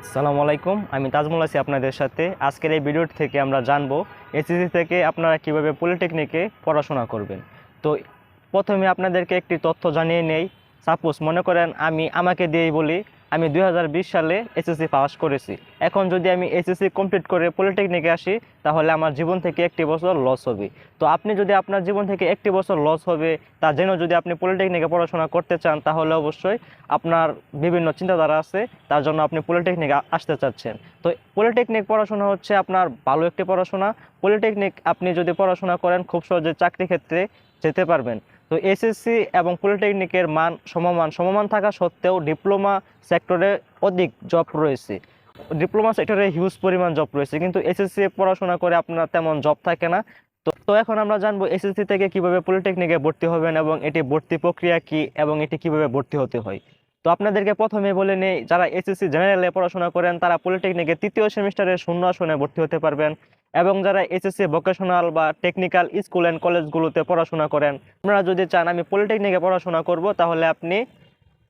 আসসালামু আলাইকুম, আমি তাজমুল আছি আপনাদের সাথে। আজকের এই ভিডিওটি থেকে আমরা জানব এসএসসি থেকে আপনারা কীভাবে পলিটেকনিকে পড়াশোনা করবেন। তো প্রথমে আপনাদেরকে একটি তথ্য জানিয়ে নেই সাপোজ মনে করেন আমি আমাকে দিয়েই বলি, আমি দুই হাজার বিশ সালে এসএসসি পাস করেছি। এখন যদি আমি এসএসসি কমপ্লিট করে পলিটেকনিকে আসি, তাহলে আমার জীবন থেকে একটি বছর লস হবে। তো আপনি যদি আপনার জীবন থেকে একটি বছর লস হবে, তা জেনে যদি আপনি পলিটেকনিকে পড়াশোনা করতে চান, তাহলে অবশ্যই আপনার বিভিন্ন চিন্তাধারা আছে, তার জন্য আপনি পলিটেকনিক আসতে চাচ্ছেন। তো পলিটেকনিক পড়াশোনা হচ্ছে আপনার ভালো একটি পড়াশোনা। পলিটেকনিক আপনি যদি পড়াশোনা করেন, খুব সহজে চাকরি ক্ষেত্রে যেতে পারবেন। তো এসএসসি এবং পলিটেকনিকের মান সমমান সমমান থাকা সত্ত্বেও ডিপ্লোমা সেক্টরে অধিক জব রয়েছে। ডিপ্লোমা সেক্টরে হিউজ পরিমাণ জব রয়েছে, কিন্তু এসএসসি পড়াশোনা করে আপনার তেমন জব থাকে না। তো তো এখন আমরা জানব এসএসসি থেকে কীভাবে পলিটেকনিকে ভর্তি হবেন এবং এটি ভর্তি প্রক্রিয়া কি এবং এটি কীভাবে ভর্তি হতে হয়? তো আপনাদেরকে প্রথমে বলে নেই, যারা এসএসসি জেনারেলে পড়াশোনা করেন, তারা পলিটেকনিকে তৃতীয় সেমিস্টারের শূন্য আসনে ভর্তি হতে পারবেন। এবং যারা এসএসসি ভোকেশনাল বা টেকনিক্যাল স্কুল অ্যান্ড কলেজগুলোতে পড়াশোনা করেন, আপনারা যদি চান আমি পলিটেকনিকে পড়াশোনা করব, তাহলে আপনি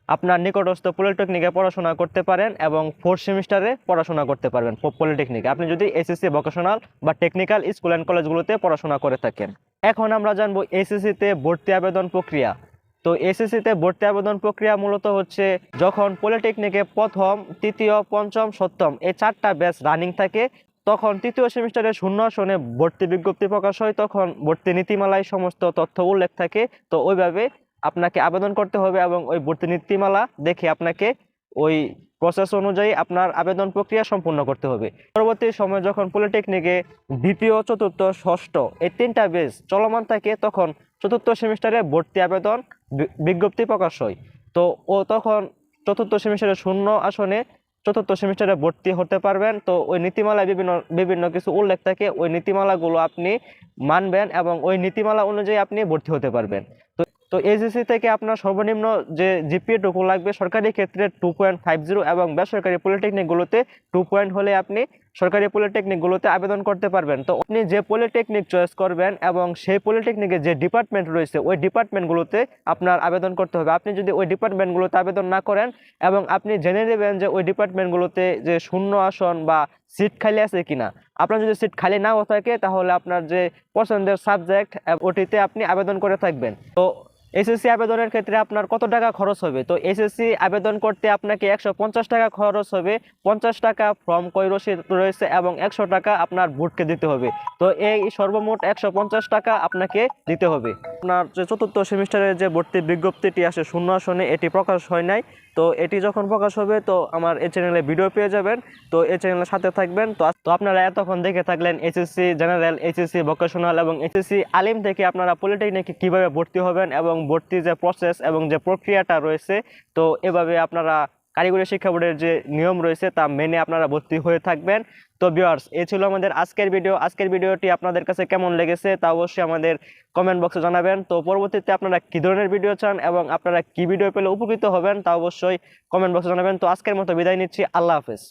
আপনার নিকটস্থ পলিটেকনিকে পড়াশোনা করতে পারেন এবং ফোর্থ সেমিস্টারে পড়াশোনা করতে পারবেন পলিটেকনিকে আপনি যদি এসএসসি ভোকেশনাল বা টেকনিক্যাল স্কুল অ্যান্ড কলেজগুলোতে পড়াশোনা করে থাকেন। এখন আমরা জানব এসএসসিতে ভর্তি আবেদন প্রক্রিয়া। তো এসএসসিতে ভর্তি আবেদন প্রক্রিয়া মূলত হচ্ছে যখন পলিটেকনিকে প্রথম, তৃতীয়, পঞ্চম, সপ্তম এই চারটা ব্যাচ রানিং থাকে তখন তৃতীয় সেমিস্টারে শূন্য আসনে ভর্তি বিজ্ঞপ্তি প্রকাশ হয়, তখন ভর্তি নীতিমালায় সমস্ত তথ্য উল্লেখ থাকে। তো ওইভাবে আপনাকে আবেদন করতে হবে এবং ওই ভর্তি নীতিমালা দেখে আপনাকে ওই প্রসেস অনুযায়ী আপনার আবেদন প্রক্রিয়া সম্পূর্ণ করতে হবে। পরবর্তী সময় যখন পলিটেকনিকে দ্বিতীয়, চতুর্থ, ষষ্ঠ এই তিনটা বেজ চলমান থাকে, তখন চতুর্থ সেমিস্টারে ভর্তি আবেদন বিজ্ঞপ্তি প্রকাশ হয়। তো ও তখন চতুর্থ সেমিস্টারে শূন্য আসনে চতুর্থ সেমিস্টারে ভর্তি হতে পারবেন। তো ওই নীতিমালায় বিভিন্ন বিভিন্ন কিছু উল্লেখ থাকে। ওই নীতিমালাগুলো আপনি মানবেন এবং ওই নীতিমালা অনুযায়ী আপনি ভর্তি হতে পারবেন। তো তো এসএসসি থেকে আপনার সর্বনিম্ন যে জিপিএ টুকু লাগবে, সরকারি ক্ষেত্রে টু পয়েন্ট ফাইভ জিরো এবং বেসরকারি পলিটেকনিকগুলোতে টু পয়েন্ট হলে আপনি সরকারি পলিটেকনিকগুলোতে আবেদন করতে পারবেন। তো আপনি যে পলিটেকনিক চয়েস করবেন এবং সেই পলিটেকনিকে যে ডিপার্টমেন্ট রয়েছে, ওই ডিপার্টমেন্টগুলোতে আপনার আবেদন করতে হবে। আপনি যদি ওই ডিপার্টমেন্টগুলোতে আবেদন না করেন এবং আপনি জেনে নেবেন যে ওই ডিপার্টমেন্টগুলোতে যে শূন্য আসন বা সিট খালি আছে কিনা, আপনার যদি সিট খালি নাও থাকে, তাহলে আপনার যে পছন্দের সাবজেক্ট ওটিতে আপনি আবেদন করে থাকবেন। তো এসএসসি আবেদনের ক্ষেত্রে আপনার কত টাকা খরচ হবে? তো এসএসসি আবেদন করতে আপনাকে একশো পঞ্চাশ টাকা খরচ হবে। পঞ্চাশ টাকা ফর্ম কই রসিদ রয়েছে এবং একশো টাকা আপনার ভোটকে দিতে হবে। তো এই সর্বমোট একশো পঞ্চাশ টাকা আপনাকে দিতে হবে। আপনার যে চতুর্থ সেমিস্টারের যে ভর্তি বিজ্ঞপ্তিটি আসে শূন্য আসনে, এটি প্রকাশ হয় নাই। তো এটি যখন প্রকাশ হবে, তো আমার এই চ্যানেলে ভিডিও পেয়ে যাবেন। তো এই চ্যানেলের সাথে থাকবেন। তো তো আপনারা এতক্ষণ দেখে থাকলেন এইচএসসি জেনারেল, এইচএসসি ভোকেশনাল এবং এইচএসসি আলিম থেকে আপনারা পলিটেকনিকে কীভাবে ভর্তি হবেন এবং ভর্তি যে প্রসেস এবং যে প্রক্রিয়াটা রয়েছে, তো এভাবে আপনারা কারিগরি শিক্ষা বোর্ডের যে নিয়ম রয়েছে তা মেনে আপনারা ভর্তি হয়ে থাকবেন। তো ভিওয়ার্স এ ছিল আমাদের আজকের ভিডিও আজকের ভিডিওটি আপনাদের কাছে কেমন লেগেছে তা অবশ্যই আমাদের কমেন্ট বক্সে জানাবেন। তো পরবর্তীতে আপনারা কী ধরনের ভিডিও চান এবং আপনারা কী ভিডিও পেলে উপকৃত হবেন তা অবশ্যই কমেন্ট বক্সে জানাবেন। তো আজকের মতো বিদায় নিচ্ছি। আল্লাহ হাফেজ।